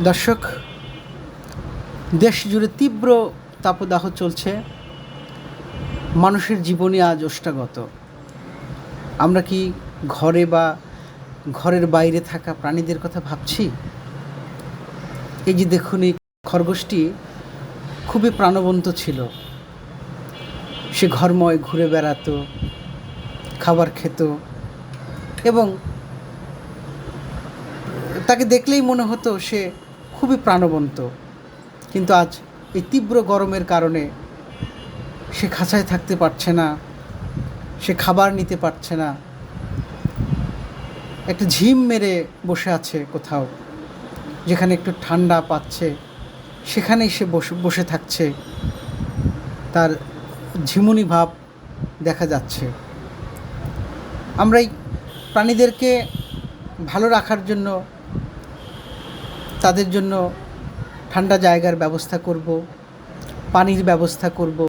দর্শক দেশ জুড়ে তীব্র তাপদাহ চলছে। মানুষের জীবনে আজ ওষ্ঠাগত আমরা কি ঘরে বা ঘরের বাইরে থাকা প্রাণীদের কথা ভাবছি? এই যে দেখুন, এই খরগোশটি খুবই প্রাণবন্ত ছিল। সে ঘরময় ঘুরে বেড়াতো, খাবার খেত এবং তাকে দেখলেই মনে হতো সে খুবই প্রাণবন্ত। কিন্তু আজ এই তীব্র গরমের কারণে সে খাঁচায় থাকতে পারছে না, সে খাবার নিতে পারছে না। একটা ঝিম মেরে বসে আছে কোথাও, যেখানে একটু ঠান্ডা পাচ্ছে, সেখানেই সে বসে বসে থাকছে। তার ঝিমুনি ভাব দেখা যাচ্ছে। আমরা এই প্রাণীদেরকে ভালো রাখার জন্য তাদের জন্য ঠান্ডা জায়গার ব্যবস্থা করব পানির ব্যবস্থা করব।